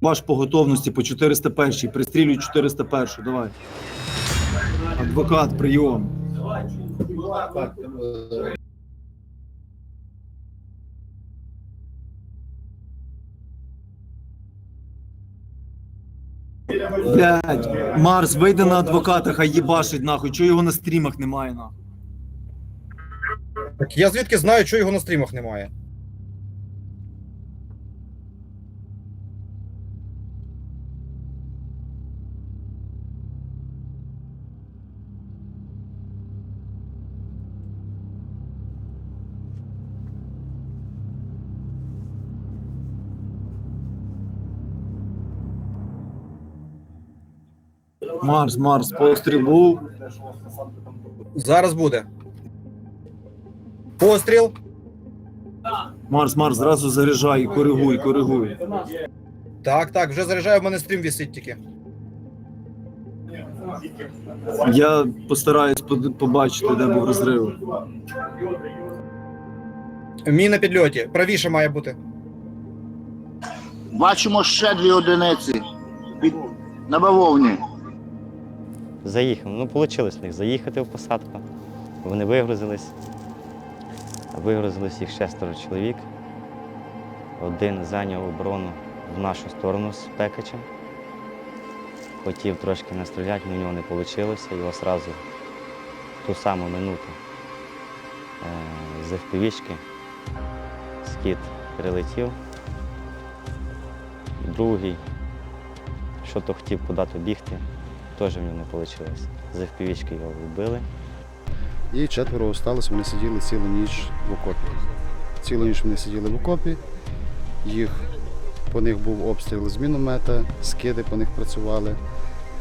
Ваш по готовності по 401, пристрілюй 401, давай. Адвокат, прийом. Блядь, Марс, вийди на адвоката, хай їбашить нахуй, чого його на стрімах немає нахуй. Так я звідки знаю, що його на стрімах немає. Марс, Марс, постріл був. Зараз буде. Постріл. Марс, Марс, зразу заряджай, коригуй, коригуй. Так, так, вже заряджаю, в мене стрім вісить тільки. Я постараюсь под- побачити, де був розрив. Мій на підльоті. Правіше має бути. Бачимо ще дві одиниці під на бавовні. Заїхав. Ну, вийшло в них заїхати в посадку. Вони вигрузились. Вигрузились їх шестеро чоловік. Один зайняв оборону в нашу сторону з пекачем. Хотів трошки настріляти, але в нього не вийшло. Його одразу ту саму минуту е, з FPV-шки скіт прилетів. Другий, що то хотів куди-то бігти, теж в нього не вийшло. З FPV-шки його вбили. І четверо осталось, вони сиділи цілу ніч в окопі. Цілу ніч вони сиділи в окопі, їх, по них був обстріл з міномета, скиди по них працювали.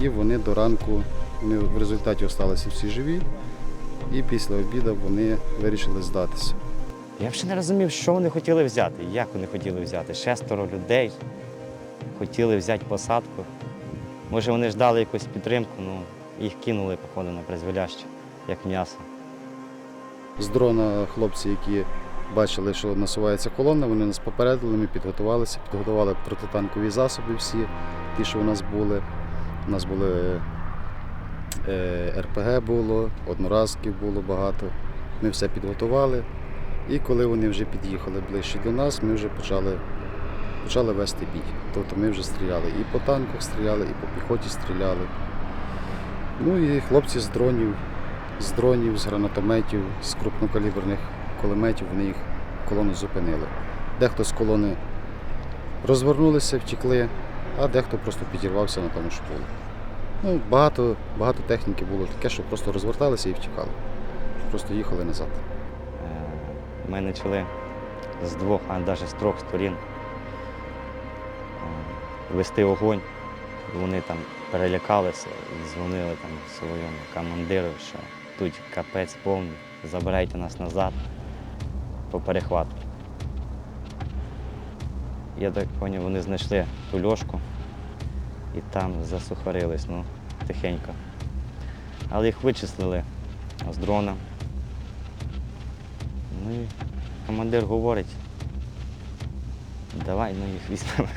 І вони до ранку, вони в результаті залишилися всі живі, і після обіду вони вирішили здатися. Я взагалі не розумів, що вони хотіли взяти, як вони хотіли взяти. Шестеро людей хотіли взяти посадку. Може, вони ждали якусь підтримку, ну їх кинули, походу, на призволяще, як м'ясо. З дрона хлопці, які бачили, що насувається колона, вони нас попередили, ми підготувалися, підготували протитанкові засоби всі, ті, що у нас були. У нас були е, РПГ було, одноразків було багато. Ми все підготували. І коли вони вже під'їхали ближче до нас, ми вже почали, почали вести бій. Тобто ми вже стріляли і по танках стріляли, і по піхоті стріляли. Ну і хлопці з дронів з дронів, з гранатометів, з крупнокаліберних кулеметів вони їх колону зупинили. Дехто з колони розвернулися, втекли, а дехто просто підірвався на тому, що було. Ну, багато, багато техніки було таке, що просто розверталися і втікали. Просто їхали назад. Е, Ми почали з двох, а навіть з трьох сторін вести огонь. Вони там перелякалися і дзвонили там своєму командиру, що тут капець повний, забирайте нас назад по перехвату. Я так зрозумів, вони знайшли ту льошку і там засухарились, ну, тихенько. Але їх вичислили з дрона. Ну і командир говорить, давай ну їх візьмемо.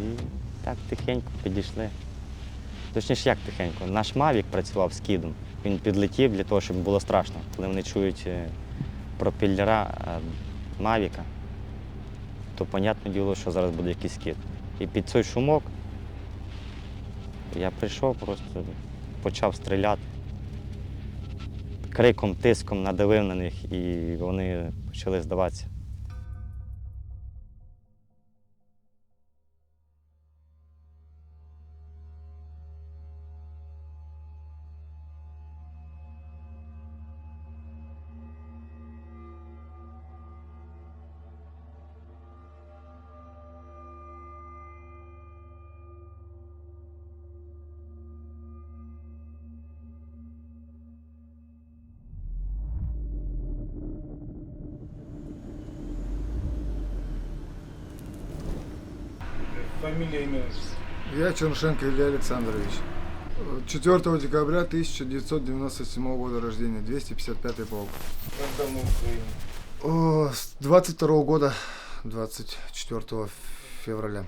І так тихенько підійшли. Точніше, як тихенько. Наш Мавік працював з кідом. Він підлетів для того, щоб було страшно. Коли вони чують е, пропеллера е, Мавіка, то, понятне діло, що зараз буде якийсь кіт. І під цей шумок я прийшов, просто почав стріляти криком, тиском надавив на них, і вони почали здаватися. Фамилия, имя. Я Чернышенко Илья Александрович. 4 декабря 1997 года рождения, 255 полк. Как давно в Украине? С 22 года 24 февраля.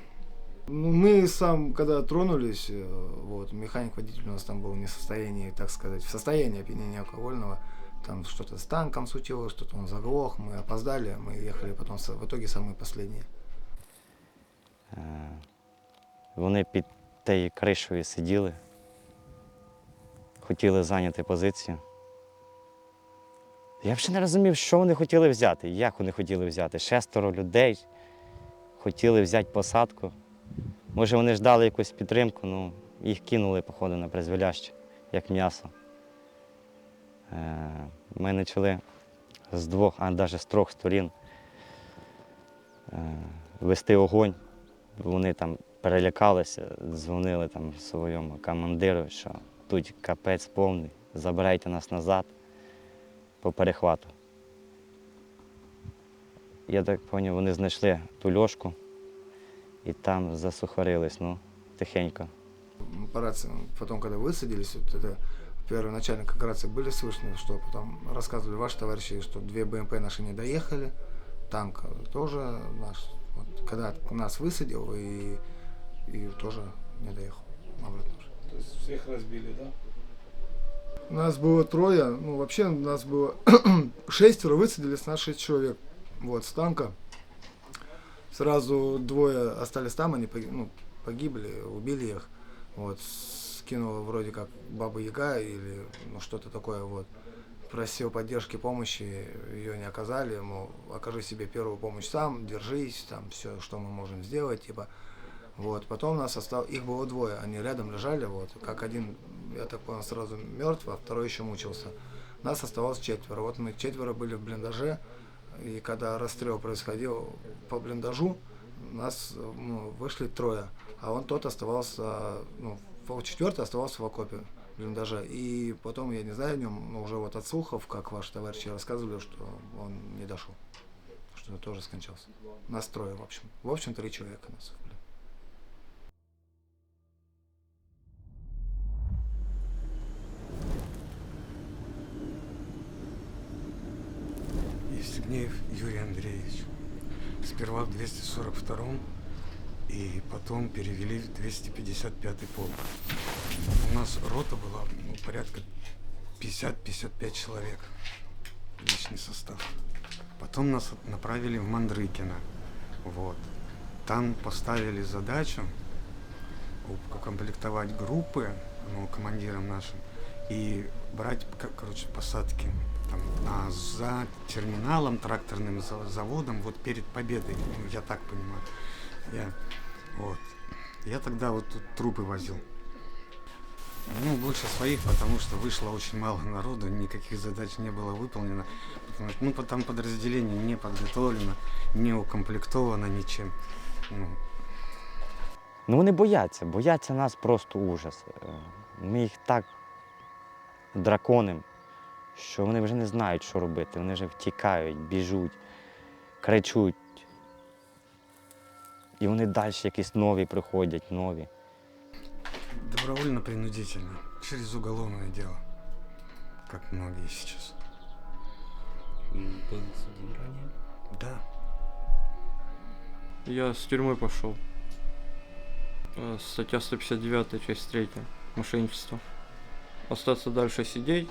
Ну, мы сам, когда тронулись, э, вот, механик-водитель у нас там был не в состоянии, так сказать, в состоянии опьянения алкогольного. Там что-то с танком случилось, что-то он заглох, мы опоздали, мы ехали потом, в итоге самые последние. Вони під тією кришею сиділи, хотіли зайняти позицію. Я взагалі не розумів, що вони хотіли взяти, як вони хотіли взяти. Шестеро людей хотіли взяти посадку. Може, вони ждали якусь підтримку, ну, їх кинули, походу, на призволяще, як м'ясо. Е, Ми почали з двох, а навіть з трьох сторін е, вести огонь. Вони там перелякалися, дзвонили там своєму командиру, що тут капець повний, забирайте нас назад по перехвату. Я так зрозумів, вони знайшли ту льошку і там засухарились, ну, тихенько. по рации, потом, когда высадились, вот это первоначально как рации были слышны, что потом рассказывали ваши товарищи, что две БМП наши не доехали, танк тоже наш, вот, когда нас высадил и, и тоже не доехал обратно. То есть всех разбили, да? Нас было трое, ну вообще нас было шестеро, высадились на шесть человек, вот, с танка. Сразу двое остались там, они погиб- ну, погибли, убили их. Вот, скинула вроде как Баба Яга или ну, что-то такое, вот. Просил поддержки, помощи, ее не оказали, мол, окажи себе первую помощь сам, держись, там, все, что мы можем сделать, типа. Вот, потом нас осталось, их было двое, они рядом лежали, вот, как один, я так понял, сразу мертв, а второй еще мучился. Нас оставалось четверо, вот мы четверо были в блиндаже, и когда расстрел происходил по блиндажу, нас ну, вышли трое, а он тот оставался, ну, четвертый оставался в окопе блиндажа. И потом, я не знаю о нем, но уже вот от слухов, как ваши товарищи рассказывали, что он не дошел, что тоже скончался. Нас трое, в общем. В общем, три человека нас. Евстигнеев Юрий Андреевич. Сперва в 242 и потом перевели в 255 полк. У нас рота была ну, порядка 50-55 человек. Личный состав. Потом нас направили в Мандрыкино. Вот. Там поставили задачу укомплектовать группы ну, командирам нашим и брать, короче, посадки там, а за терминалом, тракторным за- заводом, вот перед победой, ну, я так понимаю. Я, вот. Я тогда вот тут трупы возил. Ну, больше своих, потому что вышло очень мало народу, никаких задач не было выполнено. Потому что, ну, там подразделение не подготовлено, не укомплектовано ничем. Ну, Ну вони бояться, бояться нас просто ужас. Е, Ми їх так драконим, що вони вже не знають, що робити. Вони вже втікають, біжуть, кричуть. І вони далі якісь нові приходять, нові. Добровольно-принудительно, через уголовное дело, как многие сейчас. Был судим ранее. Да. Я с тюрьмы пошел. Э, Статья 159, часть 3. Мошенничество. Остаться дальше сидеть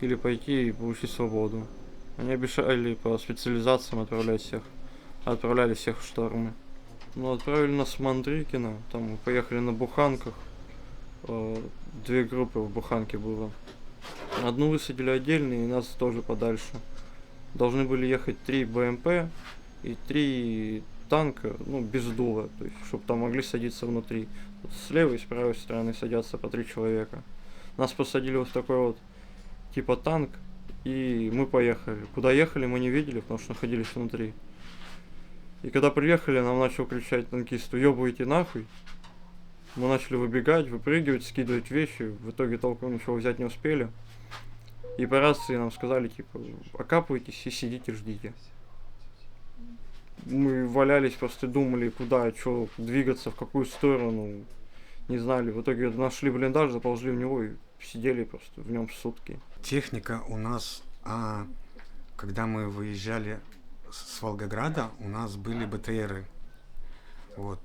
или пойти и получить свободу. Они обещали по специализациям отправлять всех. Отправляли всех в штормы. Ну, отправили нас в Мандрикино. Там мы поехали на буханках. Э, Две группы в буханке было. Одну высадили отдельно и нас тоже подальше. Должны были ехать три БМП и три танка, ну, без дула, то есть, чтобы там могли садиться внутри. С левой и с правой стороны садятся по три человека. Нас посадили вот такой вот, типа танк, и мы поехали. Куда ехали, мы не видели, потому что находились внутри. И когда приехали, нам начал кричать танкист, уебывайте нахуй. Мы начали выбегать, выпрыгивать, скидывать вещи. В итоге толком ничего взять не успели. И по рации нам сказали, типа, окапывайтесь и сидите, ждите мы валялись, просто думали, куда, что двигаться, в какую сторону. Не знали. В итоге нашли блиндаж, заползли в него и сидели просто в нем сутки. Техника у нас, а когда мы выезжали с Волгограда у нас были БТРы. Вот.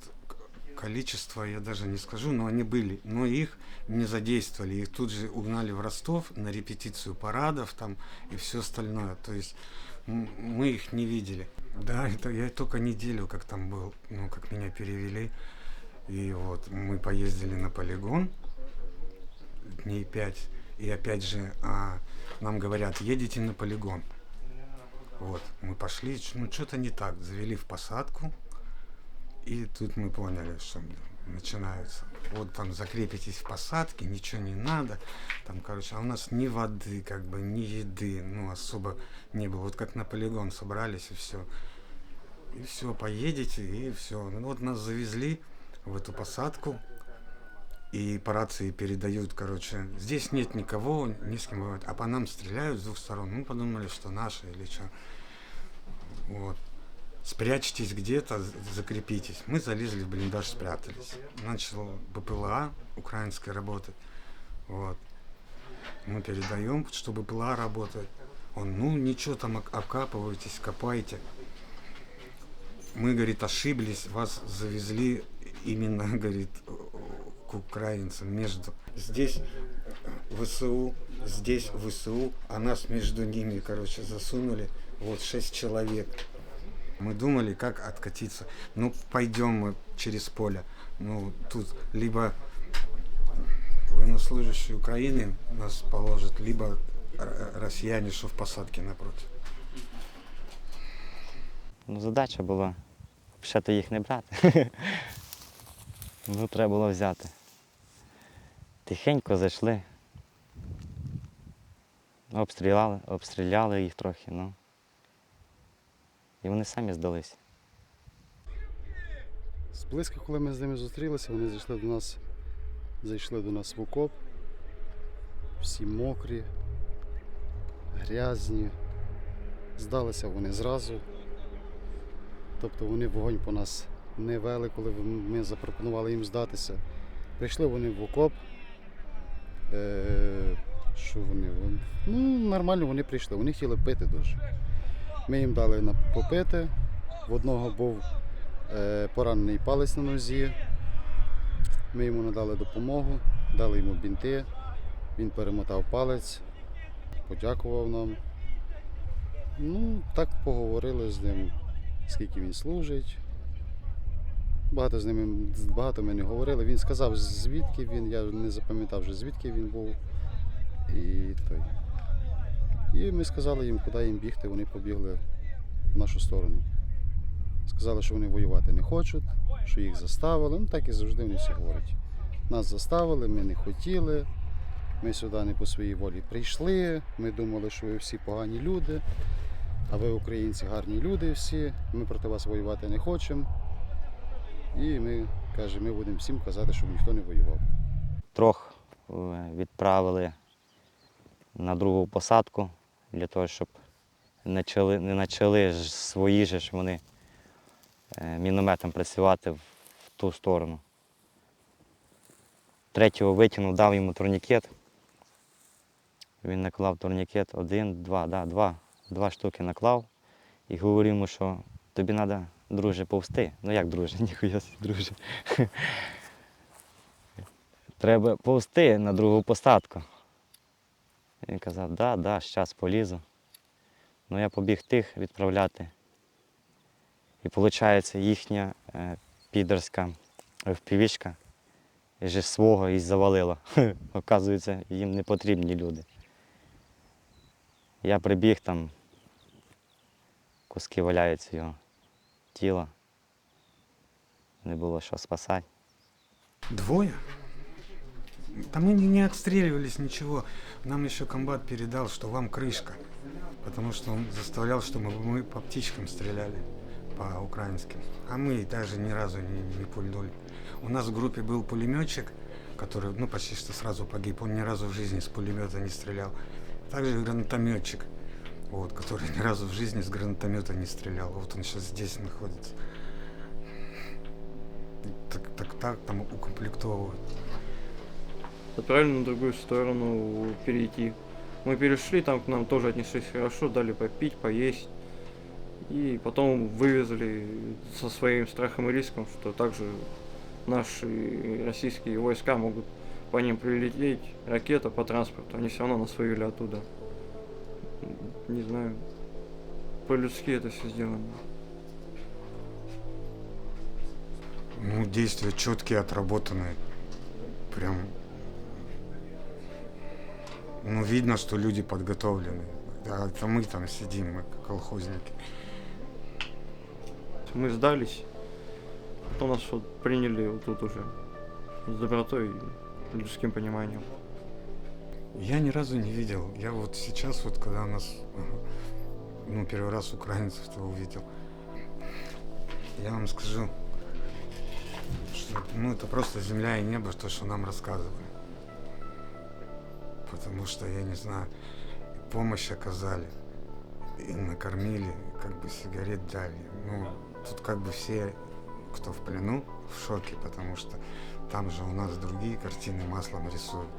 Количество я даже не скажу, но они были. Но их не задействовали. Их тут же угнали в Ростов на репетицию парадов там и все остальное. То есть мы их не видели. Да, это я только неделю как там был, ну, как меня перевели. И вот мы поездили на полигон дней пять. И опять же, а, нам говорят, едете на полигон. Вот, мы пошли, ну что-то не так, завели в посадку, и тут мы поняли, что начинается. Вот там закрепитесь в посадке, ничего не надо, там, короче, а у нас ни воды, как бы, ни еды, ну, особо не было. Вот как на полигон собрались, и все. И все, поедете, и все. Ну, вот нас завезли в эту посадку, и по рации передают, короче, здесь нет никого, не с кем бывает, а по нам стреляют с двух сторон. Мы подумали, что наши или что. Вот. Спрячьтесь где-то, закрепитесь. Мы залезли в блиндаж, спрятались. Начал БПЛА украинская работать. Вот. Мы передаем, что БПЛА работает. Он, ну ничего там ок- окапывайтесь, копайте. Мы, говорит, ошиблись, вас завезли именно, говорит, к украинцам между. Здесь ВСУ, здесь ВСУ, а нас между ними, короче, засунули. Вот шесть человек. Мы думали, как откатиться. Ну, пойдем мы через поле. Ну, тут либо военнослужащие Украины нас положат, либо р- россияне, что в посадке напротив. Ну, задача була взагалі їх не брати. ну, треба було взяти. Тихенько зайшли. Обстріляли, обстріляли їх трохи, ну. І вони самі здалися. Зблизька, коли ми з ними зустрілися, вони зайшли до нас, зайшли до нас в окоп. Всі мокрі, грязні. Здалися вони зразу. Тобто вони вогонь по нас не вели, коли ми запропонували їм здатися. Прийшли вони в окоп. Е, що вони? Ну, нормально вони прийшли. Вони хотіли пити дуже. Ми їм дали попити. В одного був е, поранений палець на нозі. Ми йому надали допомогу, дали йому бінти. Він перемотав палець, подякував нам. Ну, так поговорили з ним, скільки він служить. Багато з ними багато ми не говорили. Він сказав, звідки він, я не запам'ятав вже звідки він був. І, той. І ми сказали їм, куди їм бігти, вони побігли в нашу сторону. Сказали, що вони воювати не хочуть, що їх заставили. Ну так і завжди вони всі говорять. Нас заставили, ми не хотіли. Ми сюди не по своїй волі прийшли. Ми думали, що ви всі погані люди, а ви, українці, гарні люди всі. Ми проти вас воювати не хочемо. І ми каже, ми будемо всім казати, щоб ніхто не воював. Трьох е, відправили на другу посадку для того, щоб не почали, не почали ж свої ж вони е, мінометом працювати в, ту сторону. Третього витягнув, дав йому турнікет. Він наклав турнікет один, два, да, два, два штуки наклав і говорив йому, що тобі треба, друже, повсти. Ну як друже, ніхуя друже. Треба повзти на другу посадку. Він казав, да, да, зараз полізу. Ну я побіг тих відправляти. І виходить, їхня е, підерська впівішка вже свого і завалила. Оказується, їм не потрібні люди. Я прибіг там, куски валяються його тіла. Не було що спасати. Двое? Да мы не, отстреливались, ничего. Нам еще комбат передал, что вам крышка. Потому что он заставлял, чтобы мы по птичкам стреляли, по украинским. А мы даже ни разу не, не пульнули. У нас в группе был пулеметчик, который, ну, почти что сразу погиб. Он ни разу в жизни с пулемета не стрелял. Также гранатометчик, вот, который ни разу в жизни с гранатомета не стрелял. Вот он сейчас здесь находится. Так, так, так там укомплектовывают. Отправили на другую сторону перейти. Мы перешли, там к нам тоже отнеслись хорошо, дали попить, поесть. И потом вывезли со своим страхом и риском, что также наши российские войска могут по ним прилететь, ракета по транспорту, они все равно нас вывели оттуда. Не знаю, по-людски это все сделано. Ну, действия четкие, отработанные. Прям... Ну, видно, что люди подготовлены. А это мы там сидим, мы колхозники. Мы сдались, потом нас вот приняли вот тут уже с добротой и людским пониманием. Я ни разу не видел. Я вот сейчас, вот когда нас, ну, первый раз украинцев-то увидел, я вам скажу, что, ну, это просто земля и небо, то, что нам рассказывали. Потому что, я не знаю, помощь оказали, и накормили, как бы сигарет дали. Ну, тут как бы все, кто в плену, в шоке, потому что там же у нас другие картины маслом рисуют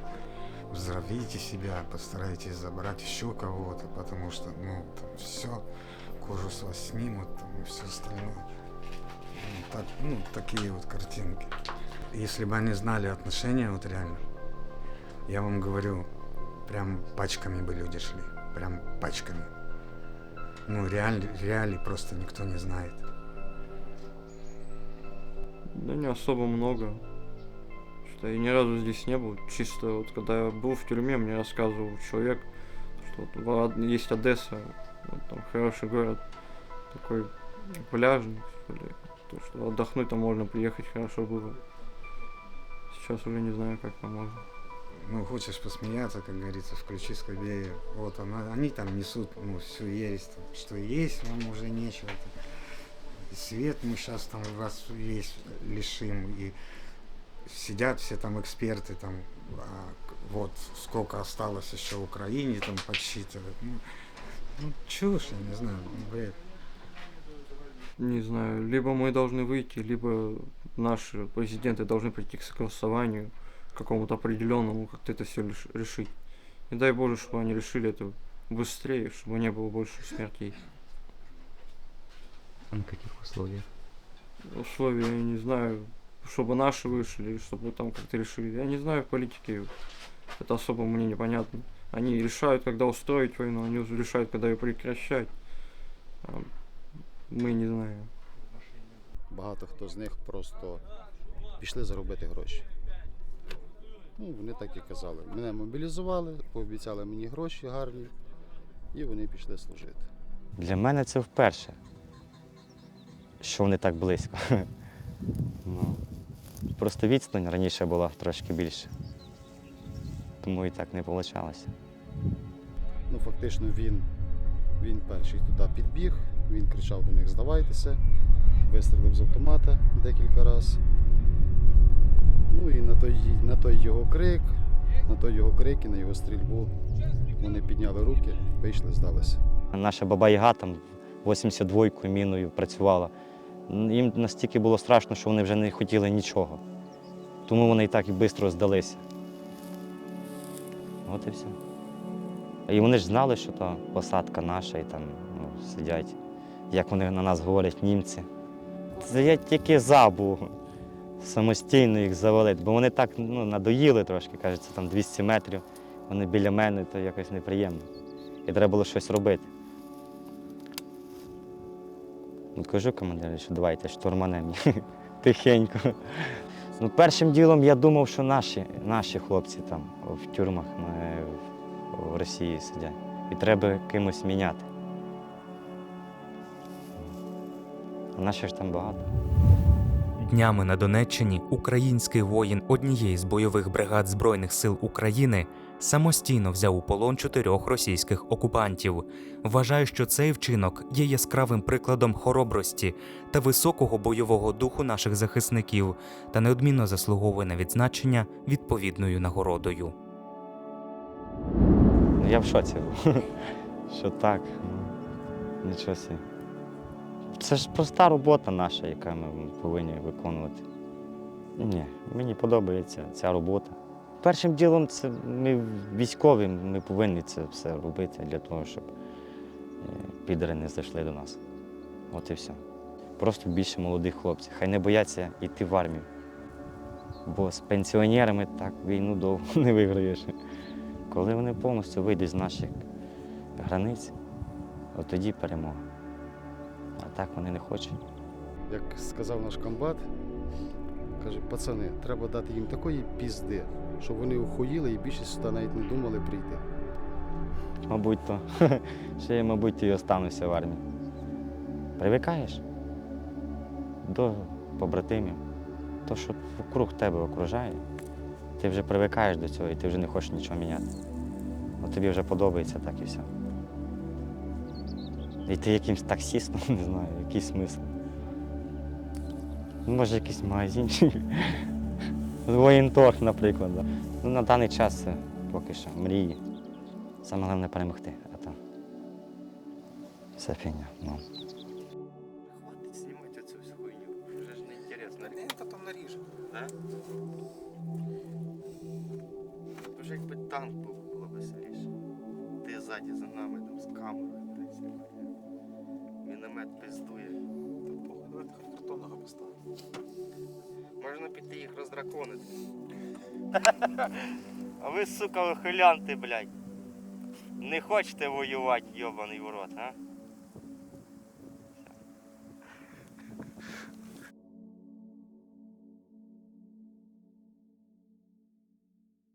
вздравите себя, постарайтесь забрать еще кого-то, потому что, ну, там все, кожу с вас снимут, там, и все остальное. Ну, так, ну, такие вот картинки. Если бы они знали отношения, вот реально, я вам говорю, прям пачками бы люди шли, прям пачками. Ну, реаль, реалий просто никто не знает. Да не особо много. Что я ни разу здесь не был. Чисто вот когда я был в тюрьме, мне рассказывал человек, что вот есть Одесса, вот там хороший город, такой пляжный, что ли. То, что отдохнуть там можно приехать хорошо было. Сейчас уже не знаю, как там можно. Ну, хочешь посмеяться, как говорится, включи скобею. Вот она, они там несут, ну, всю ересь, там, что есть, вам уже нечего. там. Свет мы сейчас там вас весь лишим, и сидят все там эксперты, там, а, вот сколько осталось еще Украине, там подсчитывают. Ну, ну чушь, я не знаю, ну, бред. Не знаю, либо мы должны выйти, либо наши президенты должны прийти к согласованию какому-то определенному, как-то это все решить. И дай Боже, чтобы они решили это быстрее, чтобы не было больше смертей. А на каких условиях? Условия, я не знаю, чтобы наши вышли, чтобы там как-то решили. Я не знаю, в политике это особо мне непонятно. Они решают, когда устроить войну, они уже решают, когда ее прекращать. А мы не знаем. Багато хто з них просто пішли заробити гроші. Ну, вони так і казали. Мене мобілізували, пообіцяли мені гроші гарні, і вони пішли служити. Для мене це вперше, що вони так близько. Ну, просто відстань раніше була трошки більше. Тому і так не вийшло. Ну, фактично, він, він перший туди підбіг, він кричав до них здавайтеся, вистрілив з автомата декілька разів. Ну і на той, на той його крик, на той його крик і на його стрільбу вони підняли руки, вийшли, здалися. Наша баба Яга там 82-ку міною працювала. Їм настільки було страшно, що вони вже не хотіли нічого. Тому вони і так і швидко здалися. От і все. І вони ж знали, що то посадка наша, і там ну, сидять, як вони на нас говорять, німці. Це я тільки за був самостійно їх завалити, бо вони так ну, надоїли трошки, кажеться, там 200 метрів. Вони біля мене, то якось неприємно. І треба було щось робити. Ну, кажу командиру, що давайте штурманем тихенько. Ну, першим ділом я думав, що наші, наші хлопці там в тюрмах е, в- Росії сидять. І треба кимось міняти. А наших ж там багато. Днями на Донеччині український воїн однієї з бойових бригад Збройних сил України самостійно взяв у полон чотирьох російських окупантів. Вважаю, що цей вчинок є яскравим прикладом хоробрості та високого бойового духу наших захисників та неодмінно заслуговує на відзначення відповідною нагородою. Ну, я в шоці. Що так. ну, Нічого. Це ж проста робота наша, яка ми повинні виконувати. Ні, мені подобається ця робота. Першим ділом це ми військові, ми повинні це все робити для того, щоб е, підери не зайшли до нас. От і все. Просто більше молодих хлопців. Хай не бояться йти в армію. Бо з пенсіонерами так війну довго не виграєш. Коли вони повністю вийдуть з наших границь, от тоді перемога. Так вони не хочуть. Як сказав наш комбат, каже, пацани, треба дати їм такої пізди, щоб вони ухоїли і більше сюди навіть не думали прийти. Мабуть, то ще я, мабуть, і остануся в армії. Привикаєш до побратимів, то, що вокруг тебе окружає, ти вже привикаєш до цього і ти вже не хочеш нічого міняти. От тобі вже подобається так і все. І ти якимсь таксістом, не знаю, який смисл. Ну, Може, якийсь магазинчик. Воєнторг, наприклад. Да. Ну, на даний час це поки що мрії. Саме головне перемогти, а там все фігня. Ну. Хватит снимать эту всю хуйню. Уже ж. Да? Уже якби танк був, було веселіше. Ти ззаді за нами там з камерою, блядь, пиздує. Та похуй, давайте хоч картонного поставимо. Можна піти їх роздраконити. А ви, сука, вихилянти, блядь. Не хочете воювати, йобаний в рот, а?